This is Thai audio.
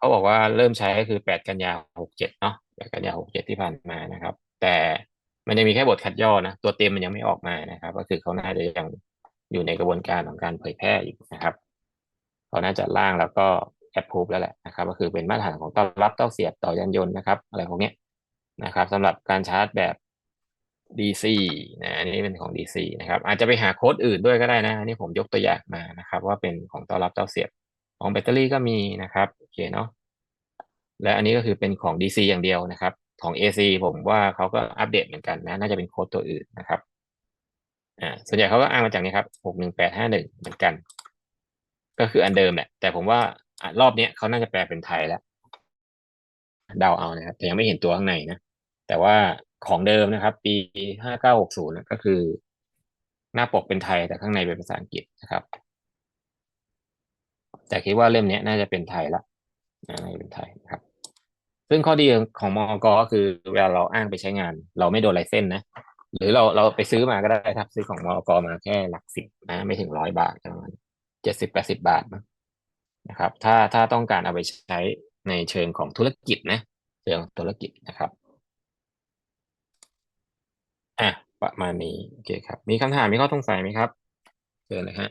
เขาบอกว่าเริ่มใช้ก็คือแปดกันยาหกเจ็ดเนาะแปดกันยาหกเจ็ดที่ผ่านมานะครับ แต่มันยังมีแค่บทคัดย่อนะ ตัวเต็มมันยังไม่ออกมานะครับ ก็คือเขาน่าจะยังอยู่ในกระบวนการของการเผยแพร่อยู่นะครับเขาน่าจะร่างแล้วก็แอปพูฟแล้วแหละนะครับ ก็คือเป็นมาตรฐานของต้อนรับต้อเสียบต่อยานยนต์นะครับ อะไรพวกนี้นะครับสำหรับการชาร์จแบบ DC นะอันนี้เป็นของ DC นะครับอาจจะไปหาโค้ดอื่นด้วยก็ได้นะอันนี้ผมยกตัวอย่างมานะครับ ว่าเป็นของต้อนรับเต้าเสียบของแบตเตอรี่ก็มีนะครับ เคเนาะและอันนี้ก็คือเป็นของ DC อย่างเดียวนะครับ ของ AC ผมว่าเขาก็อัปเดตเหมือนกันนะ น่าจะเป็นโค้ดตัวอื่นนะครับอ่าส่วนใหญ่เขาก็อ้างมาจากนี้ครับหกหนึ่งแปดห้าหนึ่งเหมือนกัน ก็คืออันเดิมแหละ แต่ผมว่ารอบเนี้ยเขาน่าจะแปลเป็นไทยแล้วเดาเอานะครับ แต่ยังไม่เห็นตัวข้างในนะ แต่ว่าของเดิมนะครับ ปีห้าเก้าหกศูนย์ก็คือ หน้าปกเป็นไทยแต่ข้างในเป็นภาษาอังกฤษนะครับ แต่คิดว่าเล่มนี้น่าจะเป็นไทยละ น่าจะเป็นไทยนะครับซึ่งข้อดีของมอกก็คือเวลาเราอ้างไปใช้งาน เราไม่โดนไลเส้นนะ หรือเราเราไปซื้อมาก็ได้ครับ ซื้อของมอกมาแค่หลักสิบนะไม่ถึงร้อยบาทประมาณเจ็ดสิบแปดสิบาทนะนะครับ ถ้าถ้าต้องการเอาไปใช้ในเชิงของธุรกิจนะเชิงธุรกิจนะครับอะประมาณนี้โอเคครับ มีคำถามมีข้อสงสัยไหมครับเชิญเลยฮะ